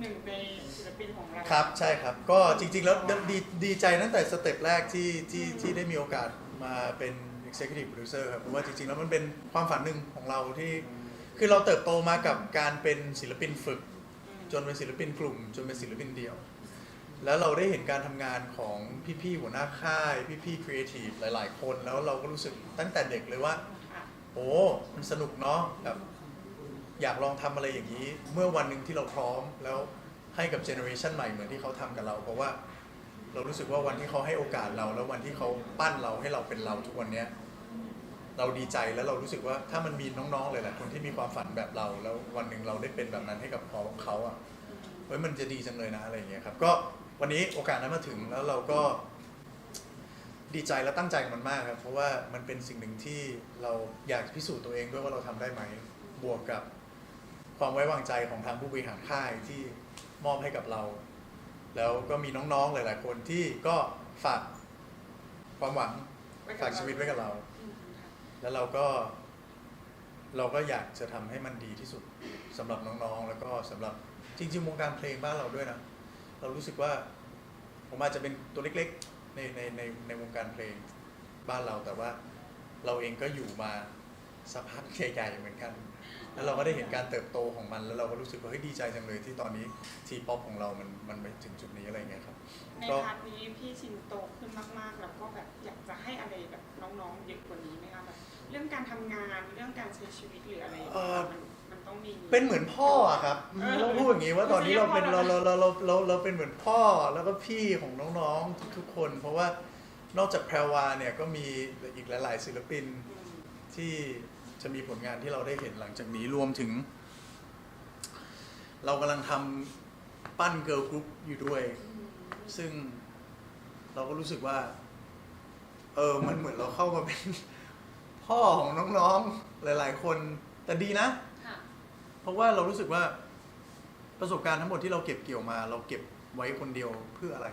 หนึ่งในศิลปินของเราครับใช่ครับ ก็จริงๆแล้วดีดีใจตั้งแต่สเต็ปแรกที่ที่ที่ได้มีโอกาสมาเป็น Executive Producer ครับเพราะว่าจริงๆแล้วมันเป็นความฝันหนึ่งของเราที่คือเราเติบโตมากับการเป็นศิลปินฝึก จนเป็นศิลปินกลุ่ม จนเป็นศิลปินเดี่ยว แล้วเราได้เห็นการทำงานของพี่ๆหัวหน้าค่าย พี่ๆครีเอทีฟหลาย ๆ คน แล้วเราก็รู้สึกตั้งแต่เด็กเลยว่า โอ้มันสนุกเนาะแบบ อยากลองทำอะไรอย่างนี้ เมื่อวันหนึ่งที่เราพร้อมแล้วให้กับเจเนอเรชันใหม่เหมือนที่เขาทำกับเรา เพราะว่าเรารู้สึกว่าวันที่เขาให้โอกาสเรา แล้ววันที่เขาปั้นเราให้เราเป็นเราทุกวันเนี้ยเราดีใจแล้วเรารู้สึกว่าถ้ามันมีน้องๆเลยแหละคนที่มีความฝันแบบเรา แล้ววันหนึ่งเราได้เป็นแบบนั้นให้กับเขาอะเฮ้ยมันจะดีจังเลยนะอะไรอย่างเงี้ยครับก็วันนี้โอกาสนั้นมาถึงแล้วเราก็ดีใจและตั้งใจมันมากครับ เพราะว่ามันเป็นสิ่งหนึ่งที่เราอยากพิสูจน์ตัวเองด้วยว่าเราทำได้ไหมบวกกับ ความไว้วางใจของทางผู้บริหารค่ายที่มอบให้กับเรา แล้วก็มีน้องๆหลาย ๆ คนที่ก็ฝากความหวังฝากชีวิตไว้กับเราอืมค่ะแล้วเราก็เราก็อยากจะทำให้มันดีที่สุดสำหรับน้องๆ แล้วก็สำหรับจริงๆวงการเพลงบ้านเราด้วยนะ เรารู้สึกว่าผมอาจจะเป็นตัวเล็กๆในในในในวงการเพลงบ้านเราแต่ว่าเราเองก็อยู่มา สักพักใหญ่ๆเหมือนกัน แล้วเราก็ได้เห็นการเติบโตของมัน แล้วเราก็รู้สึกว่าเฮ้ยดีใจจังเลยที่ตอนนี้ทีป๊อปของเรามันมันไปถึงจุดนี้อะไรอย่างเงี้ยครับ ในก็พาร์ทนี้พี่ชินโตขึ้นมากๆ แล้วก็แบบอยากจะให้อะไรแบบน้องๆเยอะกว่านี้ไหมคะแบบเรื่องการทำงานเรื่องการใช้ชีวิตหรืออะไรอย่างเงี้ยมันมันต้องมีเป็นเหมือนพ่ออะครับเออต้องพูดอย่างนี้ว่าตอนนี้เราเป็นไม่เราใช่พ่อเราเราเราเราเราเป็นเหมือนพ่อแล้วก็พี่ของน้องๆทุกๆคน เพราะว่านอกจากแพรวาเนี่ยก็มีอีกหลาย ๆ ศิลปินอืม ที่จะมีผลงานที่เราได้เห็นหลังจากนี้รวมถึง เรากำลังทำปั้นเกิร์ลกรุ๊ปอยู่ด้วย ซึ่งเราก็รู้สึกว่า เออ มันเหมือนเราเข้ามาเป็น พ่อของน้องๆ หลายๆ คน แต่ดีนะค่ะเพราะว่าเรารู้สึกว่าประสบการณ์ทั้งหมดที่เราเก็บเกี่ยวมา เราเก็บไว้คนเดียวเพื่ออะไร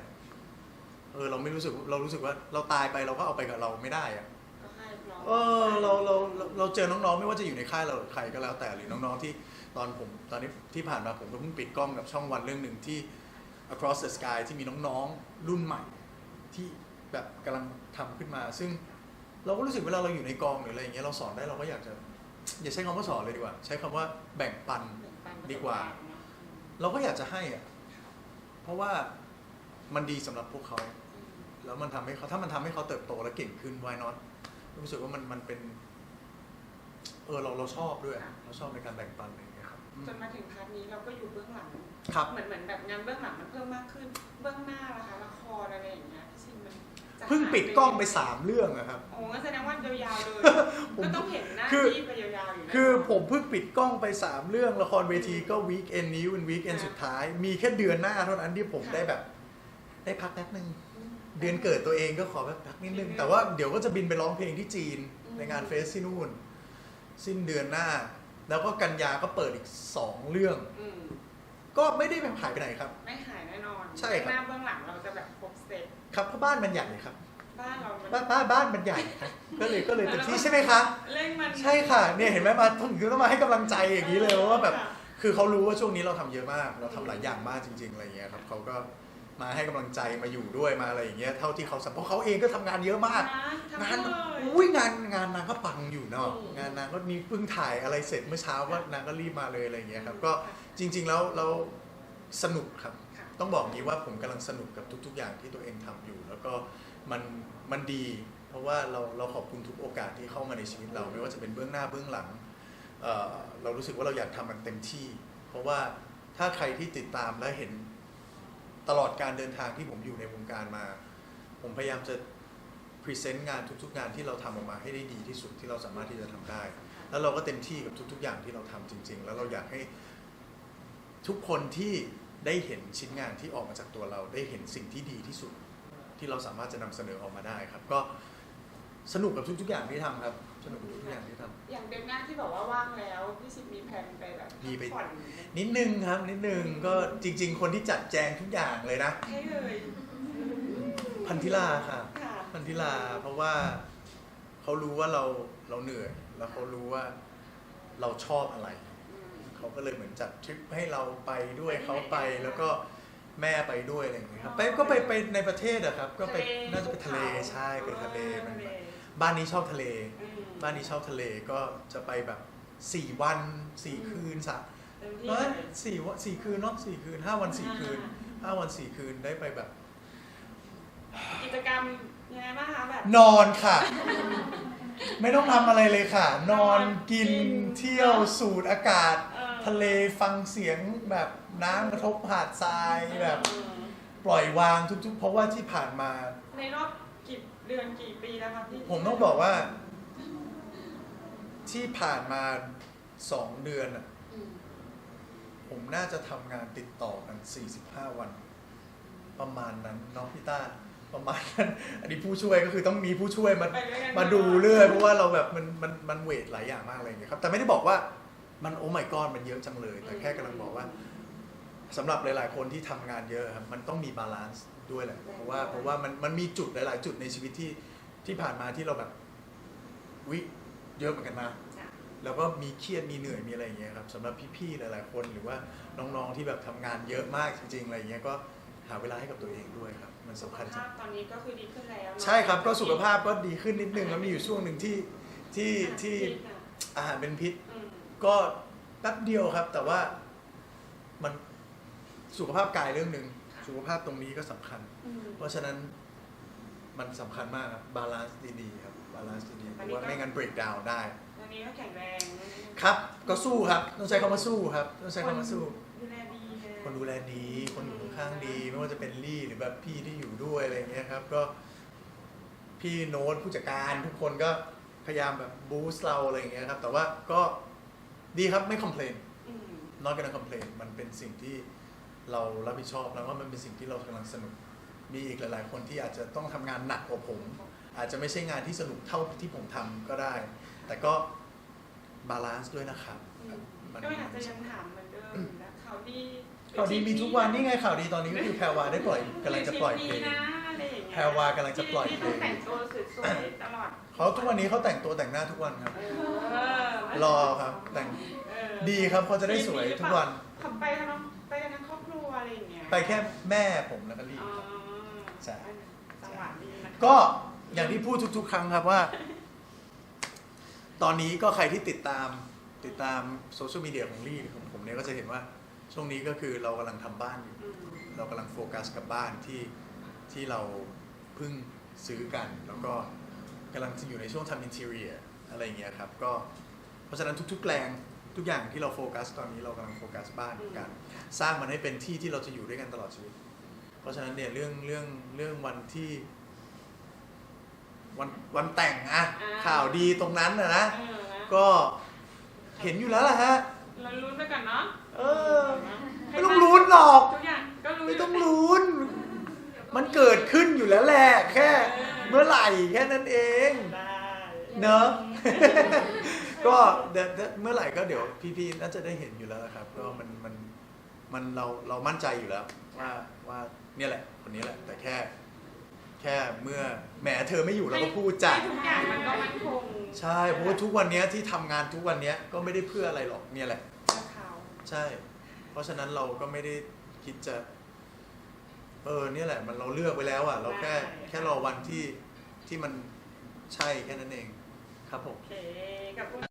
เออ เราไม่รู้สึก เรารู้สึกว่าเราตายไปเราก็เอาไปกับเราไม่ได้อะก็ให้น้อง เออเราเราเราเจอน้องๆ ไม่ว่าจะอยู่ในค่ายเราหรือใครก็แล้วแต่หรือน้องๆที่ตอนผมตอนนี้ที่ผ่านมาผมก็เพิ่งปิดกล้องกับช่องวันเรื่องหนึ่งที่ across the sky ที่มีน้องๆ รุ่นใหม่ที่แบบกำลังทำขึ้นมา ซึ่งเราก็รู้สึกเวลาเราอยู่ในกองหรืออะไรอย่างเงี้ยเราสอนได้เราก็อยากจะ อย่าใช้คำว่าสอนเลยดีกว่า ใช้คำว่าแบ่งปันดีกว่า เราก็อยากจะให้อะเพราะว่ามันดีสำหรับพวกเขา แล้วมันทำให้เขาถ้ามันทำให้เขาเติบโตและเก่งขึ้น why not รู้สึกว่ามันมันเป็น เออเราเราชอบด้วย เราชอบในการแบ่งปันอะไรอย่างเงี้ยครับอืมจนมาถึงพาร์ทนี้เราก็อยู่เบื้องหลัง ครับ เหมือนเหมือนแบบงานเบื้องหลังมันเพิ่มมากขึ้น เบื้องหน้าละคะละครอะไรอย่างเงี้ยพี่ชินมันจะเพิ่งปิดกล้องไปสามเรื่องอะครับ โอ้งั้นแสดงว่ายาวๆเลย ผมก็ต้องเห็นหน้าคือ ที่ไปยาวๆอยู่นะคือผมเพิ่งปิดกล้องไปสามเรื่องละครเวทีก็วีคเอนนี้เป็นวีคเอนค่ะสุดท้าย มีแค่เดือนหน้าเท่านั้นที่ผมค่ะได้แบบ ได้พักแป๊บนึงม เดือนเกิดตัวเองก็ขอแบบพักนิดนึงนิดนึง แต่ว่าเดี๋ยวก็จะบินไปร้องเพลงที่จีนอืมในงานเฟสที่นู่น สิ้นเดือนหน้า แล้วก็กันยาก็เปิดอีกสองเรื่อง อืมก็ไม่ได้แบบหายไปไหนครับ ไม่หายแน่นอนใช่ครับหน้าเบื้องหลังเราจะแบบครบเซตครับเพราะบ้านมันใหญ่ครับบ้านเรามันบ้านบ้านบ้านมันใหญ่ครับก็เลยก็เลยเต็มที่ใช่ไหมคะ เร่งมันใช่ค่ะเนี่ยเห็นไหมมาถึงต้องมาให้กำลังใจอย่างนี้เลยเพราะว่าแบบค่ะคือเขารู้ว่าช่วงนี้เราทำเยอะมาก เราทำหลายอย่างมากจริงๆอะไรอย่างเงี้ยครับเขาก็ มาให้กำลังใจมาอยู่ด้วยมาอะไรอย่างเงี้ยเท่าที่เขาสัมเพราะเขาเองก็ทำงานเยอะมากนะงานทำเลยอุ้ยงานงานนางก็ปังอยู่เนาะอืมงานนางก็มีเพิ่งถ่ายอะไรเสร็จเมื่อเช้าก็ค่ะนางก็รีบมาเลยอะไรอย่างเงี้ยครับก็ค่ะจริง ๆ แล้วเราสนุกครับค่ะต้องบอกงี้ว่าผมกำลังสนุกกับทุก ๆ อย่างที่ตัวเองทำอยู่ แล้วก็มันมันดี เพราะว่าเราเราขอบคุณทุกโอกาสที่เข้ามาในชีวิตเรา ไม่ว่าจะเป็นเบื้องหน้าเบื้องหลังเอ่อเรารู้สึกว่าเราอยากทำมันเต็มที่ เพราะว่าถ้าใครที่ติดตามและเห็น ตลอดการเดินทางที่ผมอยู่ในวงการมา ผมพยายามจะพรีเซนต์งานทุกๆงานที่เราทำออกมาให้ได้ดีที่สุดที่เราสามารถที่จะทำได้ แล้วเราก็เต็มที่กับทุก ๆ อย่างที่เราทำจริง ๆ แล้วเราอยากให้ทุกคนที่ได้เห็นชิ้นงานที่ออกมาจากตัวเราได้เห็นสิ่งที่ดีที่สุดที่เราสามารถจะนำเสนอออกมาได้ครับ ก็สนุกกับทุกๆอย่างที่ทำครับ สนุกกับทุกๆอย่างที่ทำ อย่างเดือนหน้าที่บอกว่าว่างแล้วพี่ชิดมีแผนไปแบบมีไป พักผ่อนนิดนึงครับ นิดนึงก็จริง ๆ คนที่จัดแจงทุกอย่างเลยนะ ให้เลยพันธิลาค่ะ ค่ะพันธิลาเพราะว่าเขารู้ว่าเราเราเหนื่อย แล้วเขารู้ว่าเราชอบอะไร อืม เขาก็เลยเหมือนจัดทริปให้เราไปด้วยเขาไปแล้วก็ แม่ไปด้วยอะไรอย่างเงี้ยครับไปก็ไปไปในประเทศอะครับ ก็ไปน่าจะไปทะเลใช่ไปทะเลมันแบบบ้านนี้ชอบทะเลอืมบ้านนี้ชอบทะเลก็จะไปแบบสี่วันสี่คืนสะเต็มที่เอ้ยเลยสี่วันสี่คืนเนาะสี่คืนห้าวันสี่คืนห้าวันสี่คืนได้ไปแบบ กิจกรรมยังไงบ้างคะแบบ นอนค่ะ ไม่ต้องทำอะไรเลยค่ะ นอนกินกินเที่ยวสูดอากาศ เออ ทะเลฟังเสียงแบบ น้ำกระทบหาดทรายแบบเออปล่อยวางทุกๆ เพราะว่าที่ผ่านมา ในรอบกี่เดือนกี่ปีแล้วครับพี่ผมต้องบอกว่า ที่ผ่านมาสองเดือนอะอืมผมน่าจะทำงานติดต่อกัน 45 วัน ประมาณนั้นเน้องพี่ต้าประมาณนั้นอันนี้ผู้ช่วยก็คือต้องมีผู้ช่วยมาไปด้วยกันมาดูเรื่อยเพราะว่าเราแบบมันมันมันเวทหลายอย่างมากอะไรอย่างเงี้ยครับแต่ไม่ได้บอกว่ามันโอ้ my god มันเยอะจังเลย แต่แค่กำลังบอกว่า สำหรับหลายๆ คนที่ทำงานเยอะครับมันต้องมีบาลานซ์ด้วยแหละเพราะว่าเพราะว่ามันมันมีจุดหลาย ๆ จุดในชีวิตที่ที่ผ่านมาที่เราแบบวิเยอะเหมือนกันนะจ้ะแล้วก็มีเครียดมีเหนื่อยมีอะไรอย่างเงี้ยครับสำหรับพี่ๆหลาย ๆ คนหรือว่าน้องๆที่แบบทำงานเยอะมากจริง ๆ อะไรอย่างเงี้ยก็หาเวลาให้กับตัวเองด้วยครับ มันสุสำขคัญจัภางพตอนนี้ก็คือดีขึ้นแล้วเนอะใช่ครับก็สุขภาพก็ดีขึ้นนิดนึงแล้วมีอยู่ช่วงหนึ่งที่ที่ที่อะอาหารเป็นพิษ อืมก็แป๊บเดียวครับ แต่ว่ามัน สุขภาพกายเรื่องหนึ่งสุขภาพตรงนี้ก็สำคัญอืมเพราะฉะนั้นมันสำคัญมากครับบาลานซ์ดีๆครับบาลานซ์ดีๆเพราะว่าไม่งั้น break down ได้ตอนนี้ก็แข็งแรงครับ ก็สู้ครับต้องใช้คำว่าสู้ครับต้องใช้คำว่าสู้ดูแลดีนะคนดูแลดีคนอยู่ข้างๆดี ไม่ว่าจะเป็นลี่หรือแบบพี่ที่อยู่ด้วยอะไรอย่างเงี้ยครับ ก็พี่โน้ตผู้จัดการทุกคนก็พยายามแบบบูสต์เราอะไรอย่างเงี้ยครับ แต่ว่าก็ดีครับไม่คอมเพลนอืมน้อยกันคอมเพลนมันเป็นสิ่งที่ เรารับผิดชอบแล้วว่ามันเป็นสิ่งที่เรากำลังสนุก มีอีกหลาย ๆ คนที่อาจจะต้องทำงานหนักกว่าผม อาจจะไม่ใช่งานที่สนุกเท่าที่ผมทำก็ได้ แต่ก็บาลานซ์ด้วยนะครับอืมมันก็อยากจะยังถามเหมือนเดิมอยู่นะข่าวดีข่าวดีมีทุกวันนี่ไงข่าวดีตอนนี้ก็คือแพรวาได้ปล่อยกำลังจะปล่อยเพลงนะอะไรอย่างเงี้ยแพรวากำลังจะปล่อยเพลงที่ต้องแต่งตัวสวยๆตลอดเขาทุกวันนี้เขาแต่งตัวแต่งหน้าทุกวันครับเออรอครับแต่งเออดีครับเขาจะได้สวยทุกวันขับไปกันเไรอย่างเงี้ยไปแค่แม่ผมแล้วก็ลีอ๋อใช่จังหวะดีนะก็อย่างที่พูดทุก ๆ ครั้งครับว่า ตอนนี้ก็ใครที่ติดตามติดตามโซเชียลมีเดียของลี่ของผมเนี่ยก็จะเห็นว่าช่วงนี้ก็คือเรากำลังทำบ้านอยู่ อืมเรากำลังโฟกัสกับบ้านที่ที่เราเพิ่งซื้อกัน แล้วก็กำลังจะอยู่ในช่วงทำอินเท r รียอะไรอย่างเงี้ยครับ ก็เพราะฉะนั้นทุกๆแรง ทุกอย่างที่เราโฟกัสตอนนี้เรากำลังโฟกัสบ้านกันสร้างมันให้เป็นที่ที่เราจะอยู่ด้วยกันตลอดชีวิต เพราะฉะนั้นเนี่ยเรื่องเรื่องเรื่องวันที่ วันวันแต่งอะข่าวดีตรงนั้นนะนะเออนะก็เห็นอยู่แล้วล่ะฮะเราลุ้นไปก่อนเนาะเออไม่ต้องลุ้นหรอกทุกอย่างก็รู้ไม่ต้องลุ้นมันเกิดขึ้นอยู่แล้วแหละแค่ เมื่อไหร่แค่นั้นเองได้เนอะ ก็เดี๋ยวเดี๋ยวเมื่อไหร่ก็เดี๋ยวพี่ๆน่าจะได้เห็นอยู่แล้วนะครับก็มันมันมันเราเรามั่นใจอยู่แล้ว ว่าว่าเนี่ยแหละ คนนี้แหละ แต่แค่ แค่เมื่อแหมเธอไม่อยู่เราก็พูดจ้ะให้ทุกอย่างมันก็มั่นคงใช่เพราะว่าทุกวันเนี้ยที่ทำงานทุกวันเนี้ยก็ไม่ได้เพื่ออะไรหรอกเนี่ยแหละเจ้าเขาใช่ เพราะฉะนั้นเราก็ไม่ได้คิดจะ เออเนี่ยแหละ มันเราเลือกไว้แล้วอะ เราแค่แค่รอวันที่ที่มันใช่แค่นั้นเองครับผม โอเคกับคุณ